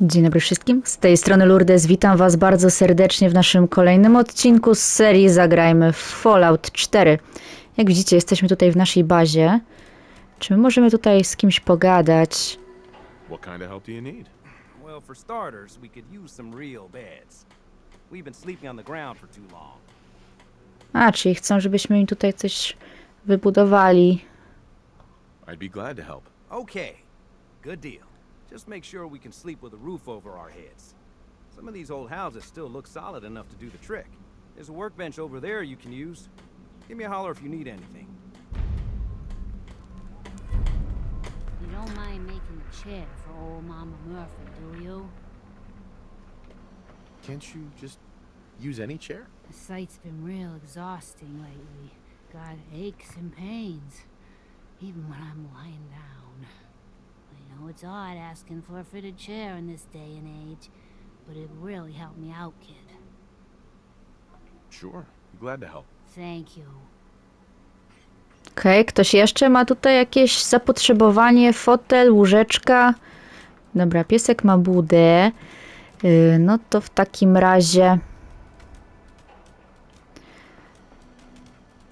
Dzień dobry wszystkim, z tej strony Lourdes, witam was bardzo serdecznie w naszym kolejnym odcinku z serii Zagrajmy w Fallout 4. Jak widzicie, jesteśmy tutaj w naszej bazie. Czy my możemy tutaj z kimś pogadać? What kind of help do you need? Well, for starters, we could use some real beds. We've been sleeping on the ground for too long. A, czyli chcą, żebyśmy im tutaj coś wybudowali. I'd be glad to help. Okay, good deal. Just make sure we can sleep with a roof over our heads. Some of these old houses still look solid enough to do the trick. There's a workbench over there you can use. Give me a holler if you need anything. You don't mind making a chair for old Mama Murphy, do you? Can't you just use any chair? The sight's been real exhausting lately. Got aches and pains, even when I'm lying down. Know it's odd asking for a fitted chair in this day and age, but it really helped me out, kid. Sure. Glad to help. Thank you. Okej, ktoś jeszcze ma tutaj jakieś zapotrzebowanie? Fotel, łóżeczka? Dobra, piesek ma budę. Yy, no to w takim razie...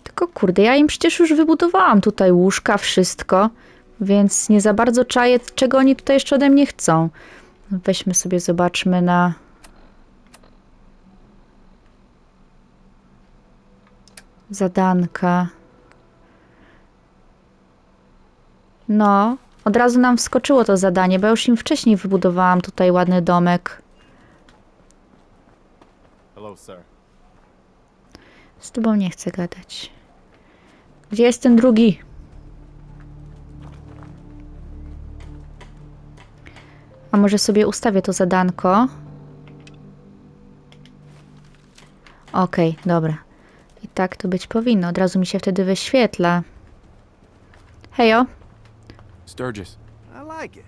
Tylko kurde, ja im przecież już wybudowałam tutaj łóżka, wszystko, więc nie za bardzo czaję, czego oni tutaj jeszcze ode mnie chcą. Weźmy sobie, zobaczmy na... Zadanka. No, od razu nam wskoczyło to zadanie, bo już im wcześniej wybudowałam tutaj ładny domek. Hello, sir. Z tobą nie chcę gadać. Gdzie jest ten drugi? A może sobie ustawię to zadanko? Okej, dobra. I tak to być powinno. Od razu mi się wtedy wyświetla. Hejo. Sturgis. I like it.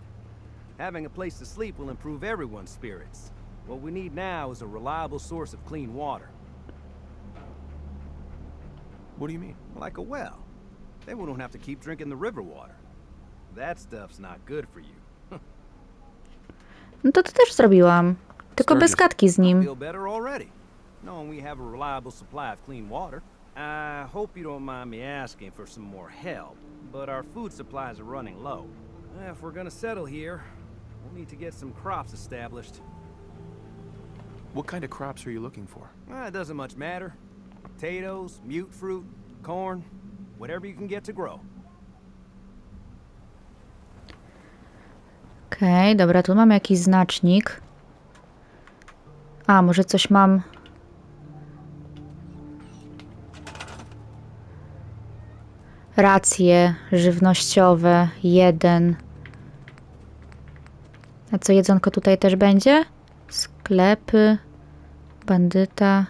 Having a place to sleep will improve everyone's spirits. What we need now is a reliable source of clean water, What do you mean? like a well. Then we don't have to keep drinking the river water. That stuff's not good for you. No to to też zrobiłam. Tylko bez gadki z nim. Feel better already, knowing we have a reliable supply of clean water. I hope you don't mind me asking for some more help, but our food supplies are running low. If we're gonna settle here, we'll need to get some crops established. What kind of crops are you looking for? Uh, it doesn't much matter. Potatoes, mute fruit, corn, whatever you can get to grow. Okej, dobra, tu mamy jakiś znacznik. A, może coś mam. Racje żywnościowe, jeden. A co jedzonko tutaj też będzie? Sklepy, bandyta.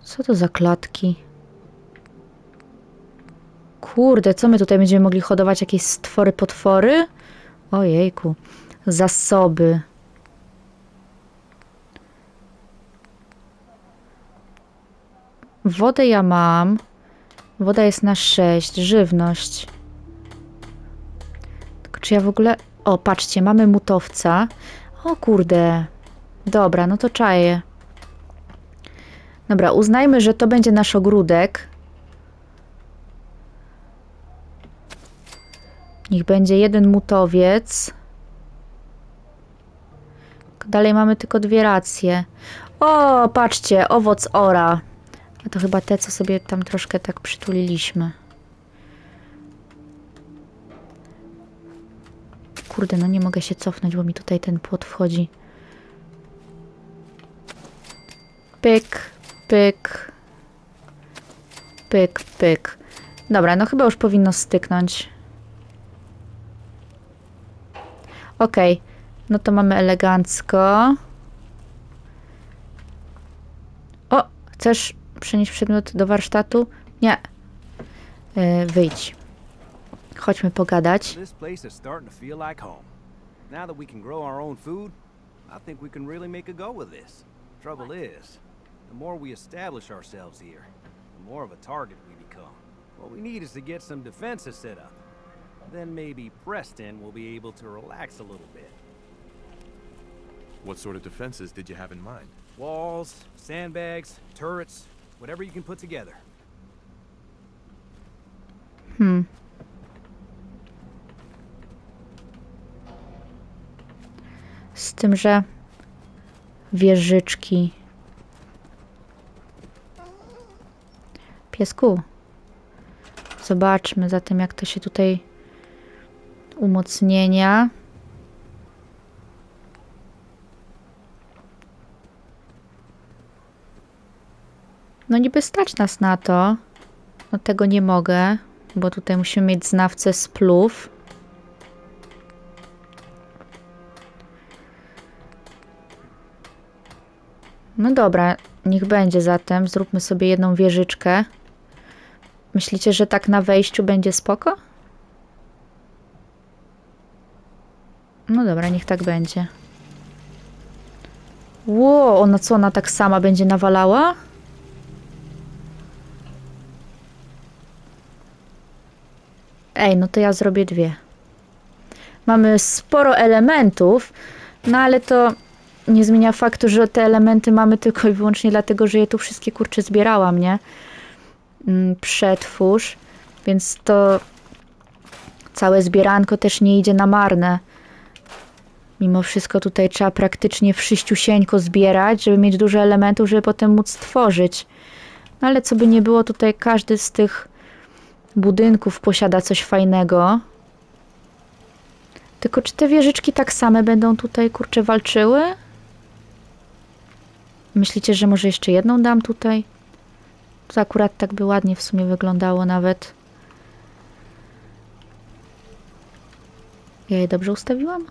Co to za klatki? Kurde, co my tutaj będziemy mogli hodować? Jakieś stwory, potwory? Ojejku. Zasoby. Wodę ja mam. Woda jest na 6. Żywność. Tylko czy ja w ogóle... O, patrzcie, mamy mutowca. O kurde. Dobra, no to czaję. Dobra, uznajmy, że to będzie nasz ogródek. Niech będzie jeden mutowiec. Dalej mamy tylko dwie racje. O, patrzcie, owoc ora. A to chyba te, co sobie tam troszkę tak przytuliliśmy. Kurde, no nie mogę się cofnąć, bo mi tutaj ten płot wchodzi. Pyk, pyk. Pyk, pyk. Dobra, no chyba już powinno styknąć. Okej, no to mamy elegancko. O, chcesz przenieść przedmiot do warsztatu? Nie. Yy, wyjdź. Chodźmy pogadać. Now that we can grow our own food, I think we can really make a go with this. Trouble is, the more we establish ourselves here, the more of a target we become. What we need is to get some defenses set up. Then maybe Preston will be able to relax a little bit. What sort of defenses did you have in mind? Walls, sandbags, turrets, whatever you can put together. Hmm. Z tym, że wieżyczki. Piesku. Zobaczmy zatem, jak to się tutaj umocnienia. No niby stać nas na to. No tego nie mogę, bo tutaj musimy mieć znawcę splów. No dobra, niech będzie zatem. Zróbmy sobie jedną wieżyczkę. Myślicie, że tak na wejściu będzie spoko? No dobra, niech tak będzie. Ło, ona co, ona tak sama będzie nawalała? Ej, no to ja zrobię dwie. Mamy sporo elementów, no ale to nie zmienia faktu, że te elementy mamy tylko i wyłącznie dlatego, że je tu wszystkie kurcze zbierałam, nie? Mm, Przetwórz, więc to całe zbieranko też nie idzie na marne. Mimo wszystko tutaj trzeba praktycznie wszyściusieńko zbierać, żeby mieć dużo elementów, żeby potem móc tworzyć. No ale co by nie było, tutaj każdy z tych budynków posiada coś fajnego. Tylko czy te wieżyczki tak same będą tutaj, kurczę, walczyły? Myślicie, że może jeszcze jedną dam tutaj? To akurat tak by ładnie w sumie wyglądało nawet. Ja je dobrze ustawiłam?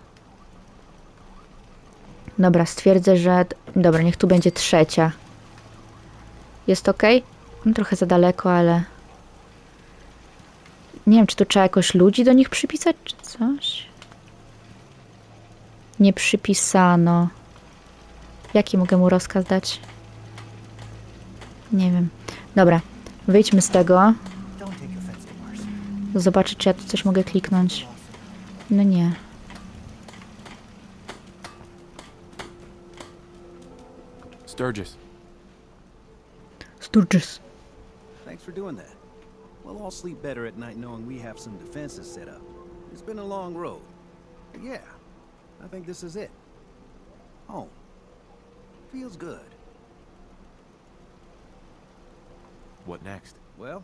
Dobra, stwierdzę, że... Dobra, niech tu będzie trzecia. Jest ok? No, trochę za daleko, ale... Nie wiem, czy tu trzeba jakoś ludzi do nich przypisać, czy coś? Nie przypisano. Jaki mogę mu rozkaz dać? Nie wiem. Dobra, wyjdźmy z tego. Zobaczę, czy ja tu coś mogę kliknąć. No nie. Sturgis. Sturgis. Thanks for doing that. We'll all sleep better at night knowing we have some defenses set up. It's been a long road. But yeah, I think this is it. Home. Feels good. What next? Well,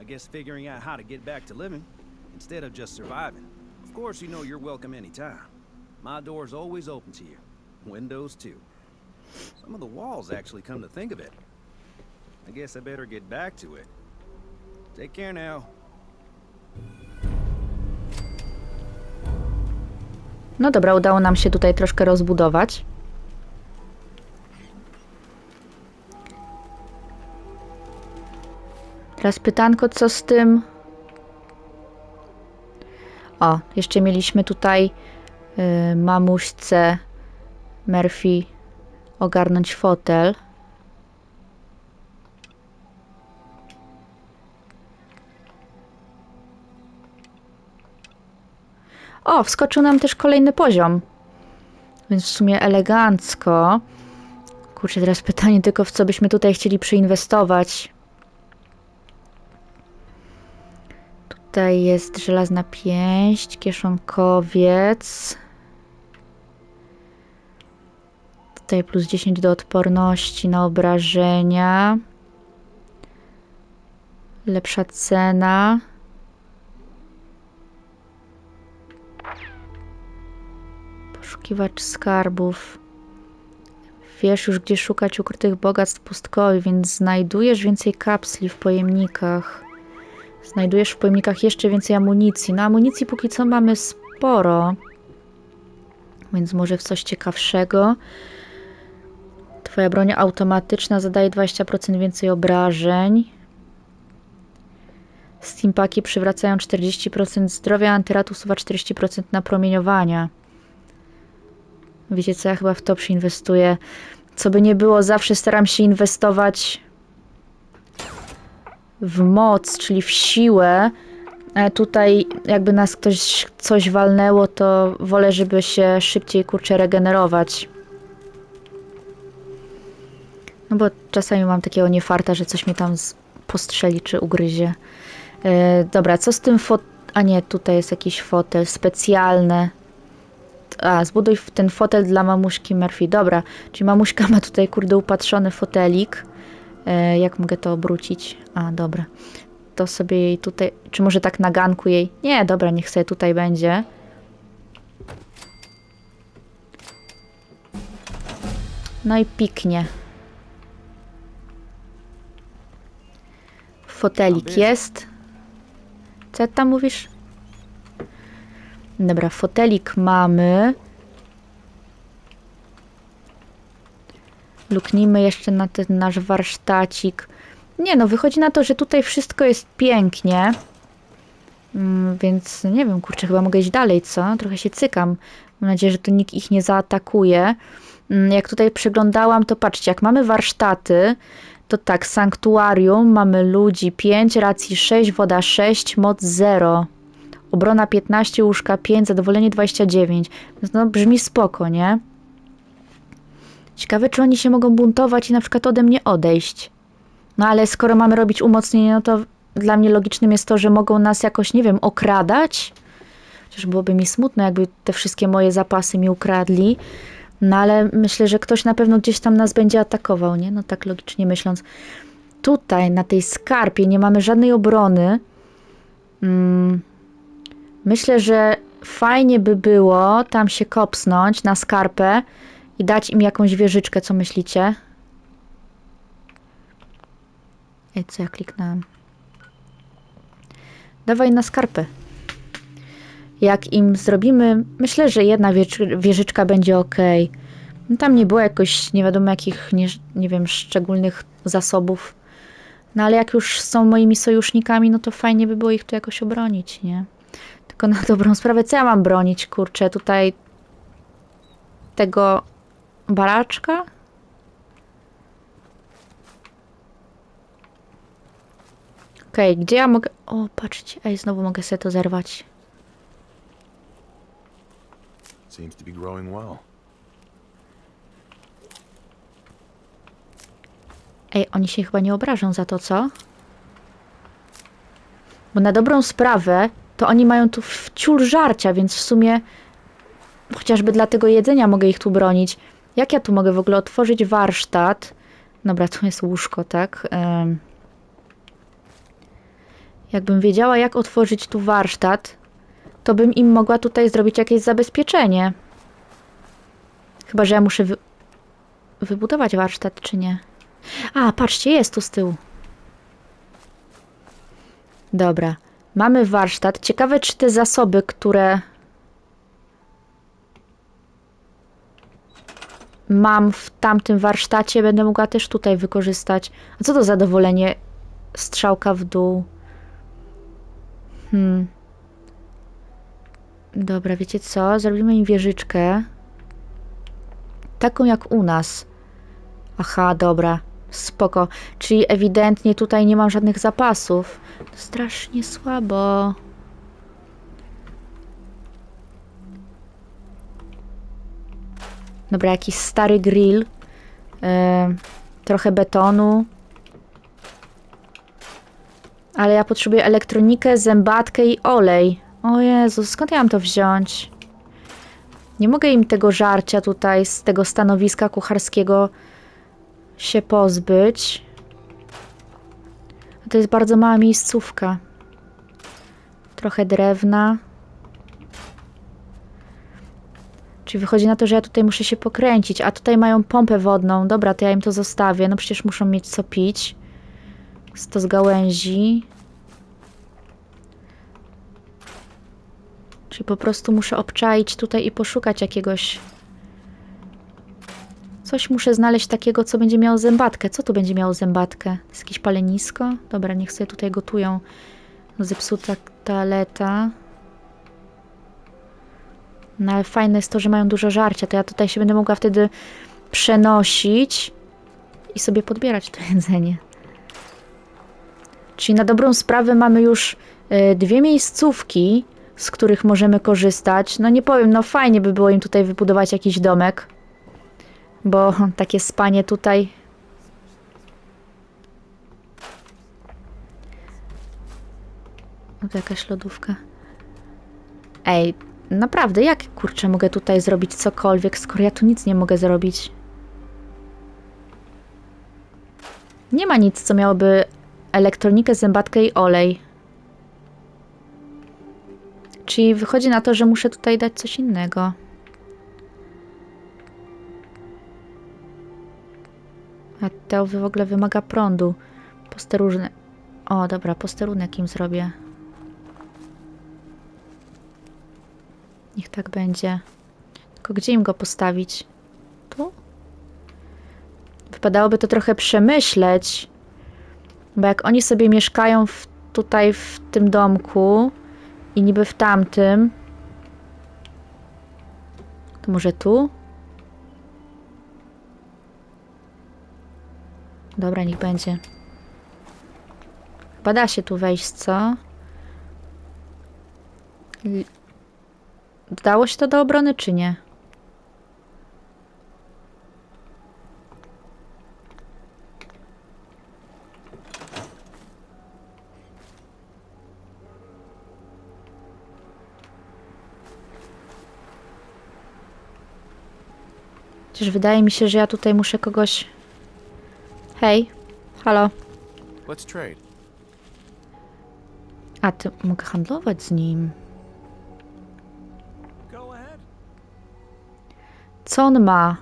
I guess figuring out how to get back to living instead of just surviving. Of course, you know you're welcome anytime. My door's always open to you. Windows, too. Some of the walls actually come to think of it. I guess I better get back to it. Take care now. No dobra, udało nam się tutaj troszkę rozbudować. Teraz pytanko, co z tym? O, jeszcze mieliśmy tutaj y, mamuśce Murphy ogarnąć fotel. O, wskoczył nam też kolejny poziom. Więc w sumie elegancko. Kurczę, teraz pytanie tylko, w co byśmy tutaj chcieli przeinwestować. Tutaj jest żelazna pięść, kieszonkowiec. Tutaj plus 10 do odporności na obrażenia. Lepsza cena. Poszukiwacz skarbów. Wiesz już, gdzie szukać ukrytych bogactw pustkowi, więc znajdujesz więcej kapsli w pojemnikach. Znajdujesz w pojemnikach jeszcze więcej amunicji. No amunicji póki co mamy sporo. Więc może w coś ciekawszego. Twoja broń automatyczna zadaje 20% więcej obrażeń. Steampaki przywracają 40% zdrowia, antyrat usuwa 40% napromieniowania. Wiecie co, ja chyba w to przyinwestuję. Co by nie było, zawsze staram się inwestować w moc, czyli w siłę, E, Tutaj jakby nas ktoś coś walnęło, to wolę, żeby się szybciej kurczę regenerować. No bo czasami mam takiego niefarta, że coś mnie tam postrzeli czy ugryzie. E, dobra, co z tym fot... A nie, tutaj jest jakiś fotel specjalny. A, zbuduj ten fotel dla mamuśki Murphy. Dobra, czyli mamuśka ma tutaj kurde upatrzony fotelik. E, jak mogę to obrócić? A, dobra. To sobie jej tutaj... Czy może tak na ganku jej? Nie, dobra, niech sobie tutaj będzie. No i piknie. Fotelik jest. Co tam mówisz? Dobra, fotelik mamy. Luknijmy jeszcze na ten nasz warsztacik. Nie no, wychodzi na to, że tutaj wszystko jest pięknie. Mm, więc nie wiem, kurczę, chyba mogę iść dalej, co? Trochę się cykam. Mam nadzieję, że tu nikt ich nie zaatakuje. Mm, Jak tutaj przeglądałam, to patrzcie, jak mamy warsztaty, to tak, sanktuarium, mamy ludzi 5, racji 6, woda 6, moc 0. Obrona 15, łóżka 5, zadowolenie 29. Więc No brzmi spoko, nie? Ciekawe, czy oni się mogą buntować i na przykład ode mnie odejść. No ale skoro mamy robić umocnienie, no to dla mnie logicznym jest to, że mogą nas jakoś, nie wiem, okradać. Chociaż byłoby mi smutno, jakby te wszystkie moje zapasy mi ukradli. No ale myślę, że ktoś na pewno gdzieś tam nas będzie atakował, nie? No tak logicznie myśląc. Tutaj, na tej skarpie, nie mamy żadnej obrony. Mm. Myślę, że fajnie by było tam się kopsnąć na skarpę i dać im jakąś wieżyczkę, co myślicie? Ej, co ja kliknąłem? Dawaj na skarpę. Jak im zrobimy, myślę, że jedna wież- wieżyczka będzie ok. Tam nie było jakoś nie wiadomo jakich, nie, nie wiem, szczególnych zasobów. No ale jak już są moimi sojusznikami, no to fajnie by było ich tu jakoś obronić, nie? Tylko na dobrą sprawę, co ja mam bronić, kurczę, tutaj tego baraczka? Okej, gdzie ja mogę... O, patrzcie, ej, znowu mogę sobie to zerwać. Seems to be growing well. Ej, oni się chyba nie obrażą za to, co? Bo na dobrą sprawę, to oni mają tu wciul żarcia, więc w sumie chociażby dla tego jedzenia mogę ich tu bronić. Jak ja tu mogę w ogóle otworzyć warsztat? Dobra, tu jest łóżko, tak? Jakbym wiedziała, jak otworzyć tu warsztat, to bym im mogła tutaj zrobić jakieś zabezpieczenie. Chyba, że ja muszę wy wybudować warsztat, czy nie? A, patrzcie, jest tu z tyłu. Dobra. Mamy warsztat. Ciekawe, czy te zasoby, które mam w tamtym warsztacie, będę mogła też tutaj wykorzystać. A co to zadowolenie? Strzałka w dół. Hmm. Dobra, wiecie co? Zrobimy im wieżyczkę. Taką jak u nas. Aha, dobra. Spoko. Czyli ewidentnie tutaj nie mam żadnych zapasów. Strasznie słabo. Dobra, jakiś stary grill. Yy, trochę betonu. Ale ja potrzebuję elektronikę, zębatkę i olej. O Jezu, skąd ja mam to wziąć? Nie mogę im tego żarcia tutaj z tego stanowiska kucharskiego się pozbyć. To jest bardzo mała miejscówka. Trochę drewna. Czyli wychodzi na to, że ja tutaj muszę się pokręcić, a tutaj mają pompę wodną. Dobra, to ja im to zostawię. No przecież muszą mieć co pić. To z gałęzi. Czyli po prostu muszę obczaić tutaj i poszukać jakiegoś Coś muszę znaleźć takiego, co będzie miało zębatkę. Co tu będzie miało zębatkę? Jest jakieś palenisko? Dobra, niech sobie tutaj gotują. Zepsuta toaleta. No ale fajne jest to, że mają dużo żarcia. To ja tutaj się będę mogła wtedy przenosić i sobie podbierać to jedzenie. Czyli na dobrą sprawę mamy już e, dwie miejscówki, z których możemy korzystać. No nie powiem, no fajnie by było im tutaj wybudować jakiś domek, bo takie spanie tutaj. O, to jakaś lodówka. Ej, naprawdę, jak kurczę mogę tutaj zrobić cokolwiek, skoro ja tu nic nie mogę zrobić? Nie ma nic, co miałoby elektronikę, zębatkę i olej. Czyli wychodzi na to, że muszę tutaj dać coś innego. A to w ogóle wymaga prądu. Posterunek. O, dobra, posterunek im zrobię. Niech tak będzie. Tylko gdzie im go postawić? Tu? Wypadałoby to trochę przemyśleć. Bo jak oni sobie mieszkają w, tutaj w tym domku i niby w tamtym, to może tu? Dobra, niech będzie. Chyba da się tu wejść, co? Dodało się to do obrony, czy nie? Chociaż wydaje mi się, że ja tutaj muszę kogoś... Hej, halo. Let's trade. A, ty mogę handlować z nim. Go ahead. Co on ma?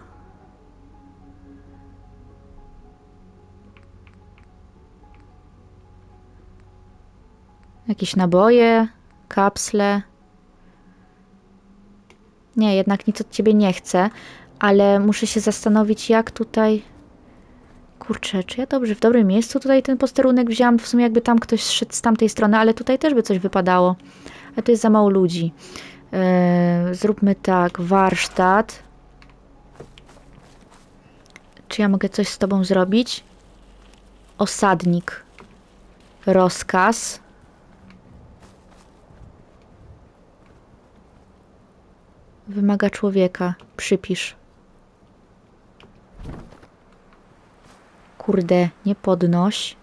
Jakieś naboje, kapsle. Nie, jednak nic od ciebie nie chcę, ale muszę się zastanowić, jak tutaj. Kurczę, czy ja dobrze w dobrym miejscu tutaj ten posterunek wziąłam? W sumie jakby tam ktoś szedł z tamtej strony, ale tutaj też by coś wypadało. Ale to jest za mało ludzi. Eee, zróbmy tak, warsztat. Czy ja mogę coś z tobą zrobić? Osadnik. Rozkaz. Wymaga człowieka. Przypisz. Kurde, nie podnoś.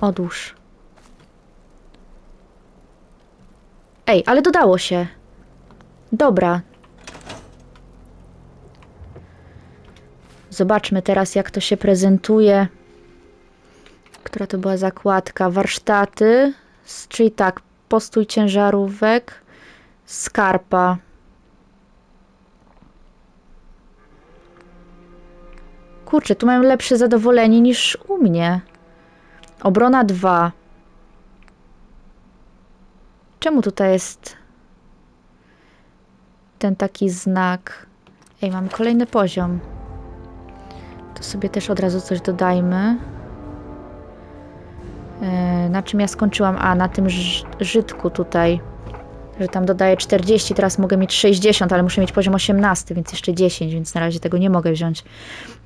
Odłóż. Ej, ale dodało się. Dobra. Zobaczmy teraz, jak to się prezentuje. Która to była zakładka? Warsztaty, czyli tak, postój ciężarówek, skarpa. Kurczę, tu mają lepsze zadowolenie niż u mnie. Obrona 2. Czemu tutaj jest ten taki znak? Ej, mamy kolejny poziom. To sobie też od razu coś dodajmy. E, Na czym ja skończyłam? A, na tym ż- żydku tutaj. Że tam dodaję 40, teraz mogę mieć 60, ale muszę mieć poziom 18, więc jeszcze 10, więc na razie tego nie mogę wziąć.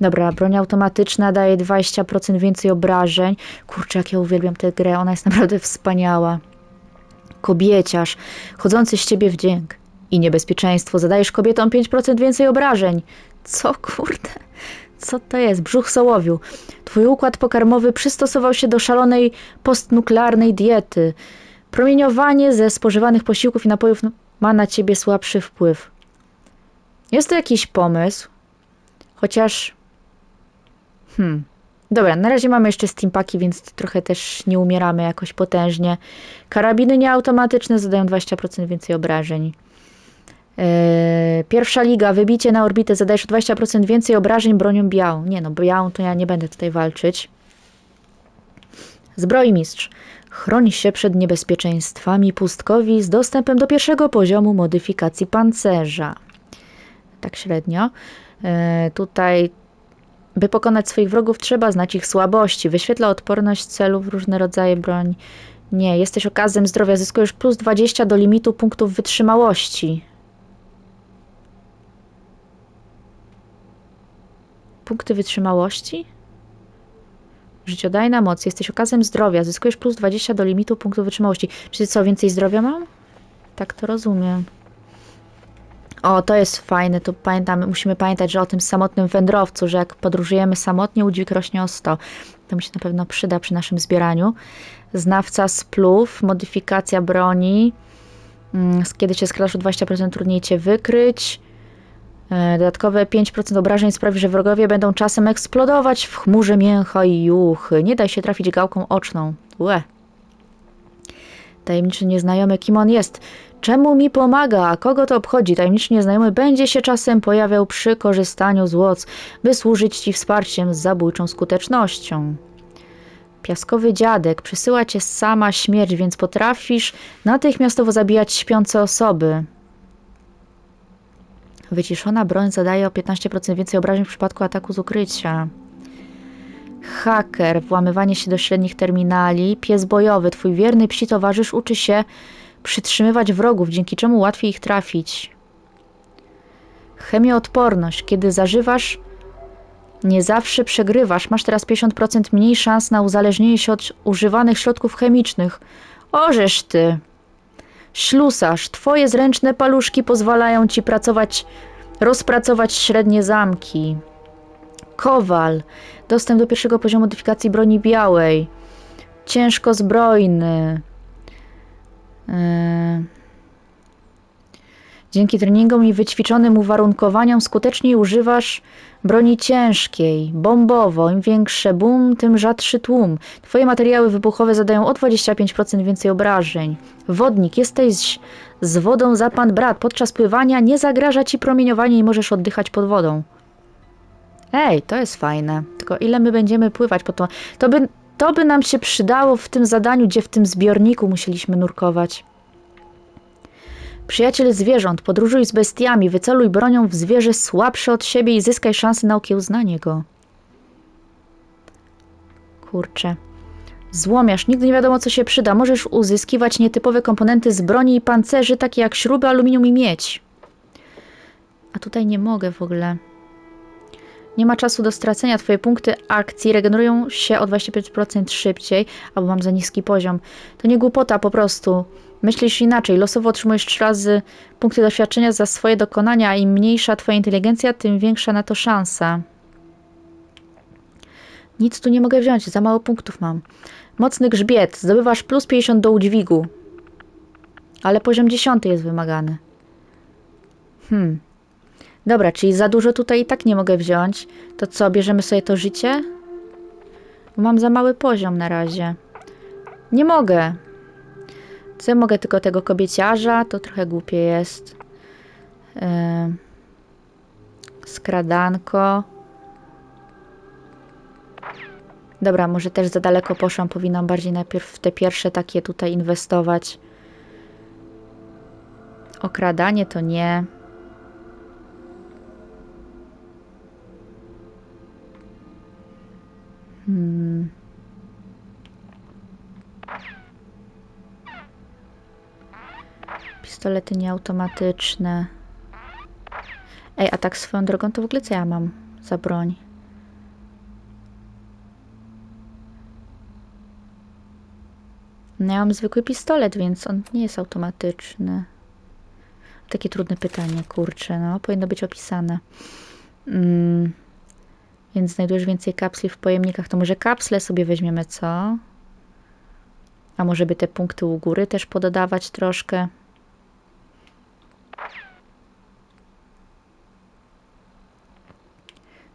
Dobra, broń automatyczna daje 20% więcej obrażeń. Kurczę, jak ja uwielbiam tę grę, ona jest naprawdę wspaniała. Kobieciarz, chodzący z ciebie wdzięk i niebezpieczeństwo. Zadajesz kobietom 5% więcej obrażeń. Co kurde? Co to jest? Brzuch sołowiu. Twój układ pokarmowy przystosował się do szalonej postnuklearnej diety. Promieniowanie ze spożywanych posiłków i napojów ma na ciebie słabszy wpływ. Jest to jakiś pomysł, chociaż. Hmm. Dobra, na razie mamy jeszcze steampaki, więc trochę też nie umieramy jakoś potężnie. Karabiny nieautomatyczne zadają 20% więcej obrażeń. Eee, pierwsza liga, wybicie na orbitę, zadajesz o 20% więcej obrażeń bronią białą. Nie no, białą to ja nie będę tutaj walczyć. Zbrojmistrz. Chroni się przed niebezpieczeństwami pustkowi z dostępem do pierwszego poziomu modyfikacji pancerza. Tak średnio. Eee, tutaj, by pokonać swoich wrogów, trzeba znać ich słabości. Wyświetla odporność celów, różne rodzaje broń. Nie, jesteś okazem zdrowia, zyskujesz plus 20 do limitu punktów wytrzymałości. Punkty wytrzymałości? Życiodajna moc. Jesteś okazem zdrowia. Zyskujesz plus 20 do limitu punktów wytrzymałości. Czyli co, więcej zdrowia mam? Tak to rozumiem. O, to jest fajne. To pamiętamy, musimy pamiętać, że o tym samotnym wędrowcu, że jak podróżujemy samotnie, udźwig rośnie o 100. To mi się na pewno przyda przy naszym zbieraniu. Znawca splów, modyfikacja broni. Mm, Kiedy cię skradasz o 20% trudniej cię wykryć. E, Dodatkowe 5% obrażeń sprawi, że wrogowie będą czasem eksplodować w chmurze mięcha i juchy. Nie daj się trafić gałką oczną. Łe. Tajemniczy nieznajomy, kim on jest. Czemu mi pomaga? A kogo to obchodzi? Tajemniczy nieznajomy będzie się czasem pojawiał przy korzystaniu z łoc, by służyć ci wsparciem z zabójczą skutecznością. Piaskowy dziadek przysyła cię sama śmierć, więc potrafisz natychmiastowo zabijać śpiące osoby. Wyciszona broń zadaje o 15% więcej obrażeń w przypadku ataku z ukrycia. Haker, włamywanie się do średnich terminali. Pies bojowy, twój wierny psi towarzysz uczy się przytrzymywać wrogów, dzięki czemu łatwiej ich trafić. Chemioodporność, kiedy zażywasz, nie zawsze przegrywasz. Masz teraz 50% mniej szans na uzależnienie się od używanych środków chemicznych. Orzesz ty. Ślusarz, twoje zręczne paluszki pozwalają ci pracować, rozpracować średnie zamki. Kowal, dostęp do pierwszego poziomu modyfikacji broni białej. Ciężko zbrojny. Yy. Dzięki treningom i wyćwiczonym uwarunkowaniom skuteczniej używasz broni ciężkiej, bombowo. Im większe boom, tym rzadszy tłum. Twoje materiały wybuchowe zadają o 25% więcej obrażeń. Wodnik, jesteś z wodą za pan brat. Podczas pływania nie zagraża ci promieniowanie i możesz oddychać pod wodą. Ej, to jest fajne. Tylko ile my będziemy pływać po to? To by, to by nam się przydało w tym zadaniu, gdzie w tym zbiorniku musieliśmy nurkować. Przyjaciel zwierząt, podróżuj z bestiami, wyceluj bronią w zwierzę słabsze od siebie i zyskaj szansę na okiełznanie go. Kurczę. Złomiarz, nigdy nie wiadomo co się przyda. Możesz uzyskiwać nietypowe komponenty z broni i pancerzy, takie jak śruby, aluminium i miedź. A tutaj nie mogę w ogóle. Nie ma czasu do stracenia. Twoje punkty akcji regenerują się o 25% szybciej, albo mam za niski poziom. To nie głupota, po prostu. Myślisz inaczej. Losowo otrzymujesz trzy razy punkty doświadczenia za swoje dokonania, a im mniejsza twoja inteligencja, tym większa na to szansa. Nic tu nie mogę wziąć, za mało punktów mam. Mocny grzbiet. Zdobywasz plus 50 do udźwigu. Ale poziom 10 jest wymagany. Hmm. Dobra, czyli za dużo tutaj i tak nie mogę wziąć. To co, bierzemy sobie to życie? Bo mam za mały poziom na razie. Nie mogę. Co ja mogę tylko tego kobieciarza? To trochę głupie jest. Yy. Skradanko. Dobra, może też za daleko poszłam. Powinnam bardziej najpierw w te pierwsze takie tutaj inwestować. Okradanie to nie. Hmm. Pistolety nieautomatyczne. Ej, a tak swoją drogą to w ogóle co ja mam za broń? No ja mam zwykły pistolet, więc on nie jest automatyczny. Takie trudne pytanie, kurczę, no, powinno być opisane. Mm. Więc znajdujesz więcej kapsli w pojemnikach, to może kapsle sobie weźmiemy, co? A może by te punkty u góry też pododawać troszkę?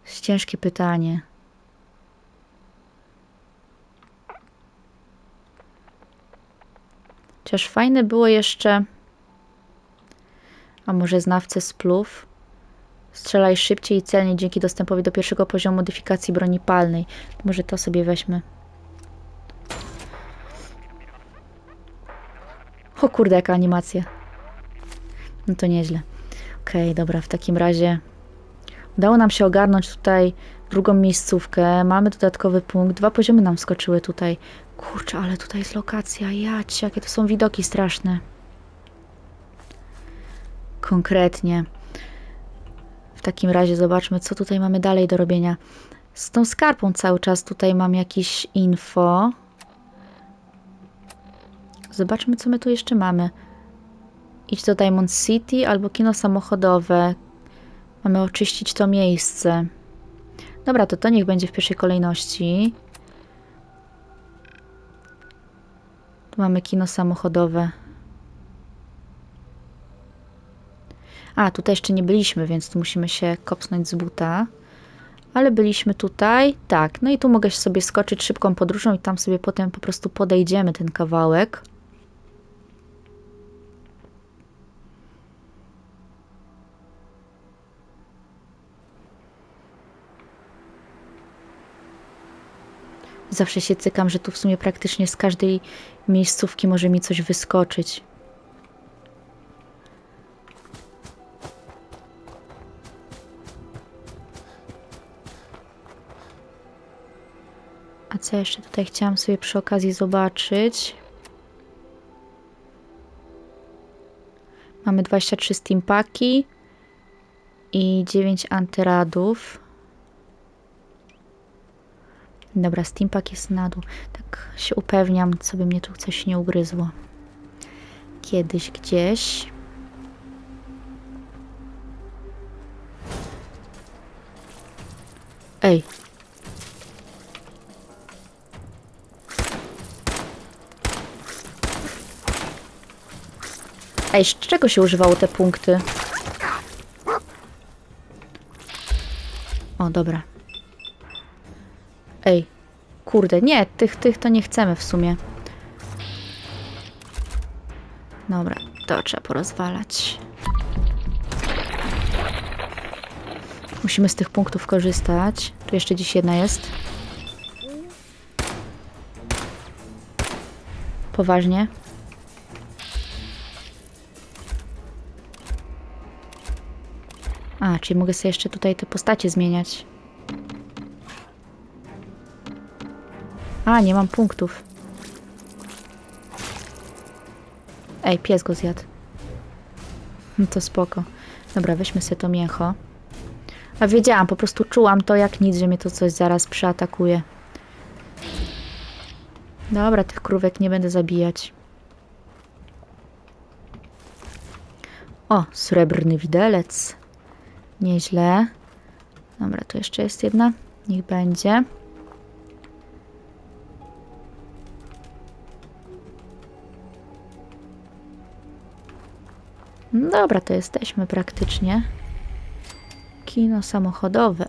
Jest ciężkie pytanie. Chociaż fajne było jeszcze... A może znawcę splów? Strzelaj szybciej i celniej dzięki dostępowi do pierwszego poziomu modyfikacji broni palnej. Może to sobie weźmy. O kurde, jaka animacja. No to nieźle. Okej, okay, dobra, w takim razie udało nam się ogarnąć tutaj drugą miejscówkę. Mamy dodatkowy punkt. Dwa poziomy nam skoczyły tutaj. Kurczę, ale tutaj jest lokacja. Jać, jakie to są widoki straszne. Konkretnie. W takim razie zobaczmy, co tutaj mamy dalej do robienia. Z tą skarpą cały czas tutaj mam jakieś info. Zobaczmy, co my tu jeszcze mamy. Idź do Diamond City albo kino samochodowe. Mamy oczyścić to miejsce. Dobra, to to niech będzie w pierwszej kolejności. Tu mamy kino samochodowe. A, tutaj jeszcze nie byliśmy, więc tu musimy się kopsnąć z buta. Ale byliśmy tutaj. Tak, no i tu mogę sobie skoczyć szybką podróżą i tam sobie potem po prostu podejdziemy ten kawałek. Zawsze się cykam, że tu w sumie praktycznie z każdej miejscówki może mi coś wyskoczyć. Co jeszcze tutaj chciałam sobie przy okazji zobaczyć? Mamy 23 steampaki i 9 antyradów. Dobra, steampak jest na dół. Tak się upewniam, co by mnie tu coś nie ugryzło. Kiedyś gdzieś. Ej. Ej, z czego się używało te punkty? O, dobra. Ej, kurde, nie, tych, tych to nie chcemy w sumie. Dobra, to trzeba porozwalać. Musimy z tych punktów korzystać. Tu jeszcze dziś jedna jest. Poważnie. Czyli mogę sobie jeszcze tutaj te postacie zmieniać. A, nie mam punktów. Ej, pies go zjadł. No to spoko. Dobra, weźmy sobie to mięcho. A wiedziałam, po prostu czułam to jak nic, że mnie to coś zaraz przyatakuje. Dobra, tych krówek nie będę zabijać. O, srebrny widelec. Nieźle. Dobra, tu jeszcze jest jedna. Niech będzie. No Dobra, to jesteśmy praktycznie. Kino samochodowe.